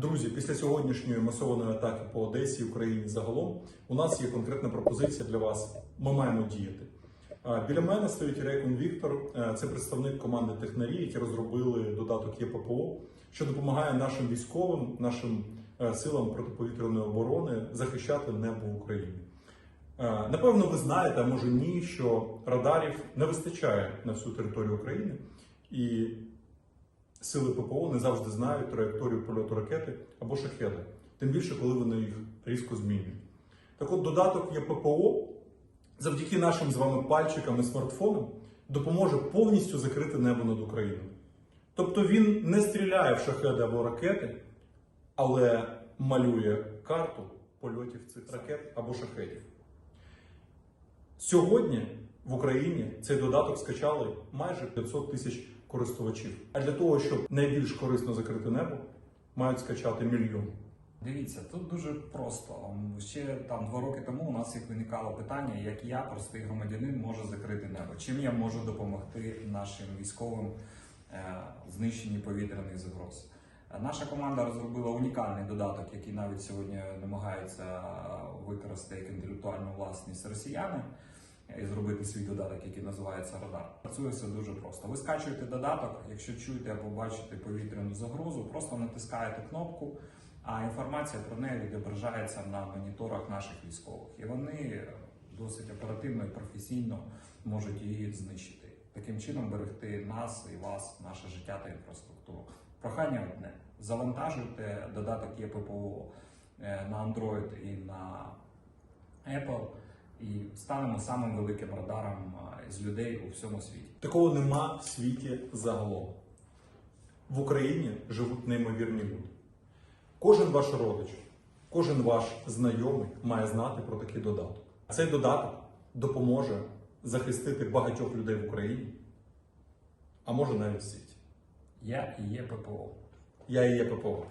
Друзі, після сьогоднішньої масованої атаки по Одесі Україні загалом у нас є конкретна пропозиція для вас. Ми маємо діяти. Біля мене стоїть Рейкун Віктор, це представник команди технарі, які розробили додаток ЄППО, що допомагає нашим військовим, нашим силам протиповітряної оборони захищати небо України. Напевно, ви знаєте, а може ні, що радарів не вистачає на всю територію України, і сили ППО не завжди знають траєкторію польоту ракети або шахеда, тим більше, коли вони їх різко змінюють. Так от додаток є ППО завдяки нашим з вами пальчикам і смартфонам допоможе повністю закрити небо над Україною. Тобто він не стріляє в шахеди або ракети, але малює карту польотів цих ракет або шахедів. Сьогодні в Україні цей додаток скачали майже 500 тисяч користувачів. А для того, щоб найбільш корисно закрити небо, мають скачати мільйон. Дивіться, тут дуже просто. Ще там два роки тому у нас як виникало питання, як я, простий громадянин, можу закрити небо. Чим я можу допомогти нашим військовим е, в знищенні повітряних загроз. Е, Наша команда розробила унікальний додаток, який навіть сьогодні намагаються використати як інтелектуальну власність росіяни і зробити свій додаток, який називається Радар. Працює все дуже просто. Ви скачуєте додаток, якщо чуєте або бачите повітряну загрозу, просто натискаєте кнопку а інформація про неї відображається на моніторах наших військових. І вони досить оперативно і професійно можуть її знищити. Таким чином берегти нас і вас, наше життя та інфраструктуру. Прохання одне: завантажуйте додаток ЄППО е, на Android і на Apple, і станемо самим великим радаром з людей у всьому світі. Такого нема в світі загалом. В Україні живуть неймовірні люди. Кожен ваш родич, кожен ваш знайомий має знати про такий додаток. Цей додаток допоможе захистити багатьох людей в Україні, а може навіть в світі. Я і є ППО. Я і є ППО.